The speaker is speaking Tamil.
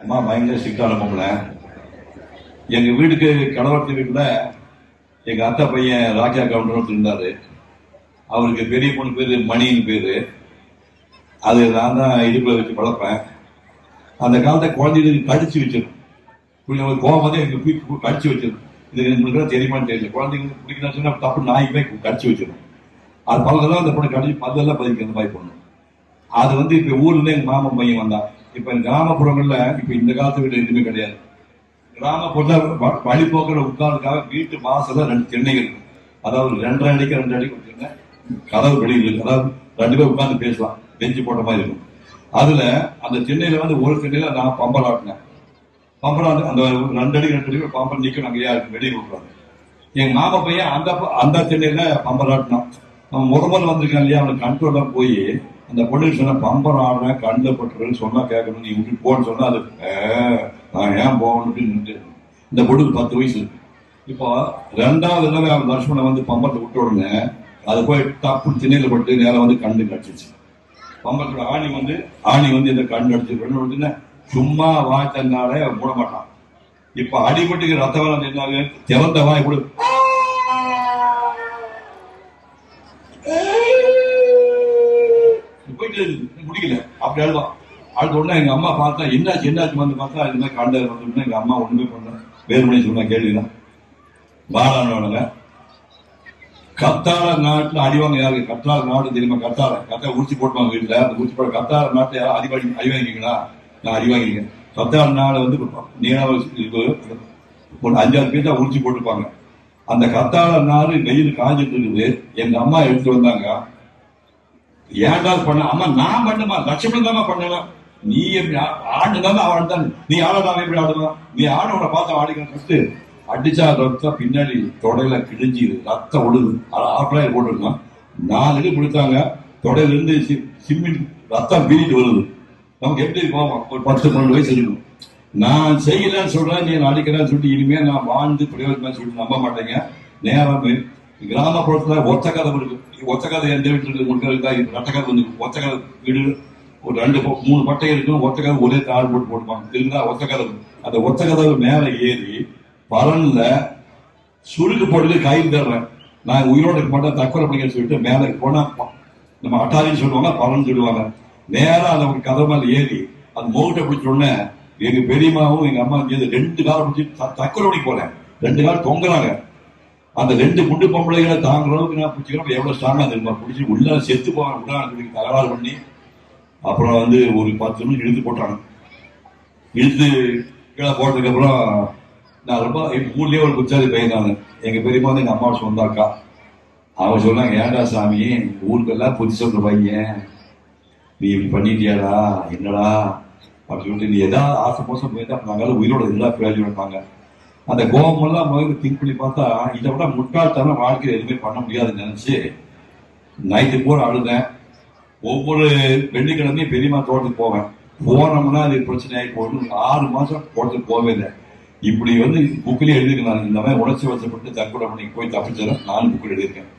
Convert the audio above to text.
அம்மா பயங்கர ஸ்ட்ரிக்டான பொம்பளை எங்க வீட்டுக்கு கடவுளத்து வீட்டுல எங்க அத்தை பையன் ராஜா கவுண்டர் ஒருத்தர் இருந்தாரு. அவருக்கு பெரிய பொண்ணு பேரு மணின்னு பேரு. அது நான் தான் இடுப்புல வச்சு வளர்ப்பேன். அந்த காலத்தை குழந்தைகளுக்கு கடிச்சு வச்சிடும் கொஞ்சம் கோவம் வந்து எங்க போய் கடிச்சு வச்சிடும் இது உங்களுக்கு தெரியுமான்னு தெரியல. குழந்தைங்களுக்கு பிடிக்கணும்னு சொன்னா தப்பு நாய்க்குமே கடிச்சு வச்சிடும் அது பல்லெல்லாம் அந்த பொண்ணு கடிச்சு பல்லெல்லாம் பதிக்க அந்த மாதிரி பொண்ணு அது வந்து இப்ப ஊர்ல எங்கள் எங்க மாமன் பையன் வந்தான். இப்ப கிராமப்புறங்கள்ல இப்ப இந்த காலத்து வீடு எதுவுமே கிடையாது. கிராமப்புறத்துல வழி வழிபோக்கில் உட்கார்ந்துக்காக வீட்டு வாசல ரெண்டு திண்ணைகள் இருக்கும். அதாவது ரெண்டரை அடிக்கு ரெண்டு அடிக்கு கொடுத்துருங்க கதவு வெளியில் இருக்கு. அதாவது ரெண்டு பேர் உட்கார்ந்து பேசலாம். பெஞ்சு போட்ட மாதிரி இருக்கும். அதுல அந்த திண்ணையில வந்து ஒரு திண்ணையில நான் பம்பலாட்டினேன் ஆட்டினேன். அந்த ரெண்டு அடி ரெண்டு அடி பம்பர் நிக்கணும் அங்கேயா இருக்கு வெளியே விட்டுறாங்க எங்க மாமா பையன் அந்த அந்த திண்ணையில பம்பல் ஆட்டினான். அவன் முத வந்திருக்கான் இல்லையா? அவனுக்கு கண்ட்ரோலாக போய் அந்த பொண்ணு சொன்ன பம்பர் ஆடுறேன் கண்ணில் பட்டுருன்னு சொன்னால் கேட்கணும் நீ இப்படி போன்னு சொன்னால் அது நான் ஏன் போகணும்னு நின்று இந்த பொண்ணுக்கு பத்து வயசு இப்போ ரெண்டாவது தடவை அவன் லட்சுமணை வந்து பம்பரத்தை விட்ட உடனே அது போய் டப்பு திண்ணையில் பட்டு நேரம் வந்து கண்ணு கடிச்சிச்சு பம்பரத்தோட ஆணி வந்து ஆணி வந்து இந்த கண் அடிச்சு பெண்ணு வந்து சும்மா வாய்த்தனாலே மூட மாட்டான். இப்போ அடிபட்டுக்கு ரத்த வேலை என்னாங்க திறந்த வாய் கூட. முடியல முடியல அப்படி அழுவான் அடுத்த உடனே எங்க அம்மா பார்த்தா என்னாச்சு என்னாச்சு? வந்து பார்த்தா இந்த மாதிரி காண்டாரு வந்து எங்க அம்மா ஒண்ணுமே பண்ண வேறுமணி சொன்ன கேள்விதான். பாலானவனுங்க கத்தார நாட்டுல அடிவாங்க யாரு? கத்தார நாடு தெரியுமா? கத்தார கத்தாழ உரிச்சு போட்டுவாங்க வீட்டுல. அந்த உரிச்சு போட கத்தார நாட்டுல யாரும் அடி அடி நான் அடி கத்தார நாடு வந்து நீராவ ஒரு அஞ்சாறு பேர் தான் உரிச்சு போட்டுப்பாங்க அந்த கத்தாழ நாடு வெயில் காஞ்சிட்டு இருக்குது. எங்க அம்மா எடுத்துட்டு வந்தாங்க. ஏன்டா பண்ண? அம்மா நான் பண்ணுமா லட்சுமணன் தாமா பண்ணலாம் நீ எப்படி ஆடு அவன் தான். நீ ஆடலாம் எப்படி ஆடுவான்? நீ ஆடவனை பார்த்து ஃபஸ்ட்டு அடிச்சா ரத்தம் பின்னாடி தொடையில கிழிஞ்சி ரத்தம் ஒடுது ஆஃப்லாயர் போட்டுருந்தான் நாலு அடி கொடுத்தாங்க. தொடையில இருந்து சி- ரத்தம் பீறிட்டு வருது. நமக்கு எப்படி போவோம்? ஒரு பத்து பன்னெண்டு வயசு இருக்கும் நான் செய்யலன்னு சொல்றேன் நீ அடிக்கிறேன்னு சொல்லிட்டு இனிமே நான் வாழ்ந்து பிரயோஜனம் சொல்லிட்டு நம்ப மாட்டேங்க. நேரம் போய் கிராமப்புறத்துல ஒத்த கதை இருக்கு. ஒத்த கதை எந்த வீட்டில் இருக்கு உங்களுக்கு தான் ரெட்ட கதை வந்து ஒத்த கதை வீடு ஒரு ரெண்டு மூணு பட்டை இருக்கும் ஒத்த கதை ஒரே தாழ் போட்டு போட்டுப்பாங்க. இருந்தா ஒத்த கதை அந்த ஒத்த கதவு மேல ஏறி பலன்ல சுருக்கு போட்டு கை தர்றேன் நான் உயிரோட இருக்க மாட்டேன் தற்கொலை பண்ணிக்க சொல்லிட்டு மேலே போனா நம்ம அட்டாரின்னு சொல்லுவாங்க பலன் சொல்லுவாங்க. நேரம் அந்த ஒரு கதை மேல ஏறி அது மோகிட்ட பிடிச்ச உடனே எங்க பெரியம்மாவும் எங்க அம்மா ரெண்டு காலம் பிடிச்சி த- தற்கொலை பண்ணி போறேன். ரெண்டு காலம் தொங்குறாங்க. அந்த ரெண்டு குண்டு பொம்பளைகளை தாங்குற அளவுக்கு நான் பிடிச்சிக்கிறோம்? எவ்வளவு ஸ்ட்ராங்கா தெரியுமா? பிடிச்சி உள்ள செத்து போவாங்க உள்ள சொல்லி தகராறு பண்ணி அப்புறம் வந்து ஒரு பத்து நிமிஷம் இழுத்து போட்டாங்க. இழுத்து கீழே போட்டதுக்கு அப்புறம் நான் ரொம்ப எங்க ஊர்லயே ஒரு குச்சாதி பையன் நான் எங்க பெரியம்மா வந்து எங்க அம்மா சொந்த அக்கா. சொன்னாங்க ஏன்டா சாமி ஊருக்கெல்லாம் புத்தி சொல்ற பையன். நீ இப்படி பண்ணிட்டியாடா? என்னடா? அப்படின்னு சொல்லிட்டு நீ எதாவது ஆசை மோசம் போயிட்டு அப்ப நாங்கள் உயிரோட எல்லா வைப்பாங்க அந்த கோவமெல்லாம் முதல்ல திங்க் பண்ணி பார்த்தா இதை விட முட்டாள்தனம் வாழ்க்கையில் எதுவுமே பண்ண முடியாதுன்னு நினைச்சு நைட்டு பூரா அழுதேன். ஒவ்வொரு வெள்ளிக்கிழமையும் பெரியம்மா தோட்டத்துக்கு போவேன். போனோம்னா அது பிரச்சனை ஆகி போகணும் ஆறு மாசம் தோட்டத்துக்கு போகவே இல்லை. இப்படி வந்து புக்கிலே எழுதிருக்கேன் நான். இந்த மாதிரி உடச்சி வச்சப்பட்டு தற்கொலை பண்ணி போய் தப்பிச்சிடறேன் நான் புக்கில் எழுதியிருக்கேன்.